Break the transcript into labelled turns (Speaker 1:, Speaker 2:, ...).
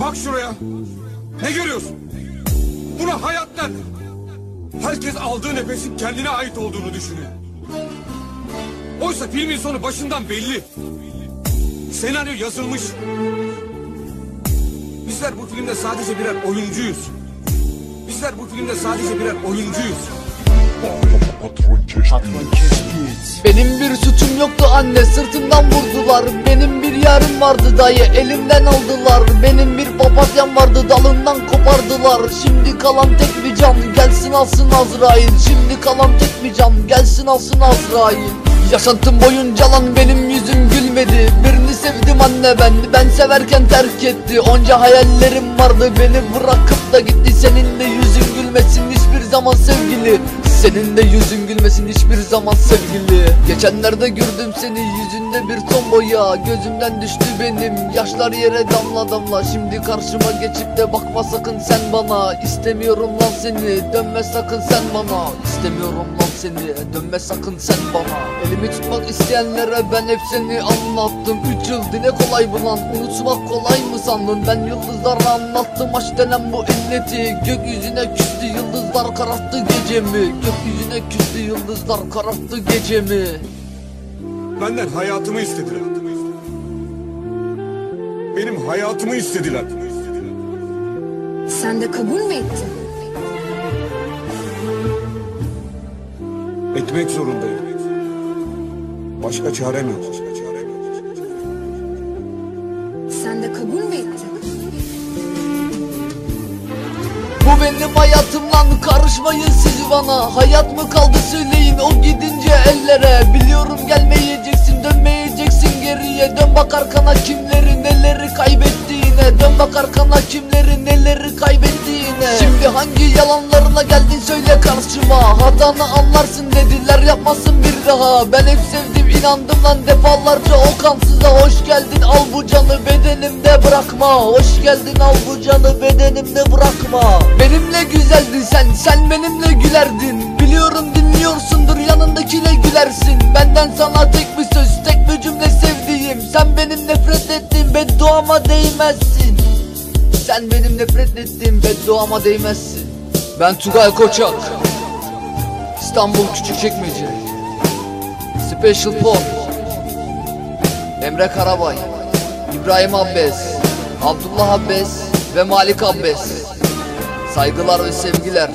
Speaker 1: Bak şuraya. Ne görüyorsun? Buna hayat denir. Herkes aldığı nefesin kendine ait olduğunu düşünüyor. Oysa filmin sonu başından belli. Senaryo yazılmış. Bizler bu filmde sadece birer oyuncuyuz. Bizler bu filmde sadece birer oyuncuyuz.
Speaker 2: Benim bir suçum yoktu anne sırtımdan vurdular Benim bir yarım vardı dayı elimden aldılar. Benim bir papatyam vardı dalından kopardılar. Şimdi kalan tek bir can gelsin alsın Azrail. Şimdi kalan tek bir can gelsin alsın Azrail. Yaşantım boyunca lan benim yüzüm gülmedi. Birini sevdim anne ben Ben severken terk etti. Onca hayallerim vardı Beni bırakıp da gitti. Senin de yüzün gülmesin hiçbir zaman sevgili Senin de yüzün gülmesin hiçbir zaman sevgili. Geçenlerde gördüm seni yüzünde bir ton boya Gözümden düştü benim yaşlar yere damla damla. Şimdi karşıma geçip de bakma sakın sen bana. İstemiyorum lan seni dönme sakın sen bana. İstemiyorum lan seni dönme sakın sen bana. Elimi tutmak isteyenlere ben hep seni anlattım. Üç yıl dile kolay bu lan? Unutmak kolay mı sandın? Ben yıldızlara anlattım aşk denen bu illeti Gökyüzüne küstü yıldızlar kararttı gecemi Gökyüzüne küstü yıldızlar kararttı gecemi
Speaker 1: Benden hayatımı istediler. Benim hayatımı istediler.
Speaker 3: Sen de kabul mü ettin?
Speaker 1: Etmek zorundayım. Başka çarem yok.
Speaker 3: Sen de kabul mü ettin?
Speaker 2: Bu benim hayatım lan karışmayın siz bana. Hayat mı kaldı söyleyin. O gidince ellere. Biliyorum gelmeyeceksin dönmeyeceksin geriye. Dön bak arkana kimleri neleri kaybettiğine. Dön bak arkana kimleri neleri kaybettiğine. Şimdi hangi yalanlarına geldin söyle karşıma. Hatanı anlarsın dediler yapmasın bir daha. Ben hep sevdim inandım lan defalarca. O kansıza Hoş geldin al bu canı bedenimde bırakma. Hoş geldin al bu canı bedenimde bırakma. Benimle güzeldin sen sen benimle gülerdin. Biliyorum dinliyorsundur yanındakiyle gülersin. Benden sana tek bir söz tek bir cümle sevdiğim. Sen benim nefret ettiğim bedduama değmezsin. Sen benim nefret ettiğim bedduama değmezsin. Ben Tugay Koçak. İstanbul Küçükçekmece Special Pop. Emre Karabay İbrahim Abbes Abdullah Abbes ve Malik Abbes. Saygılar ve sevgiler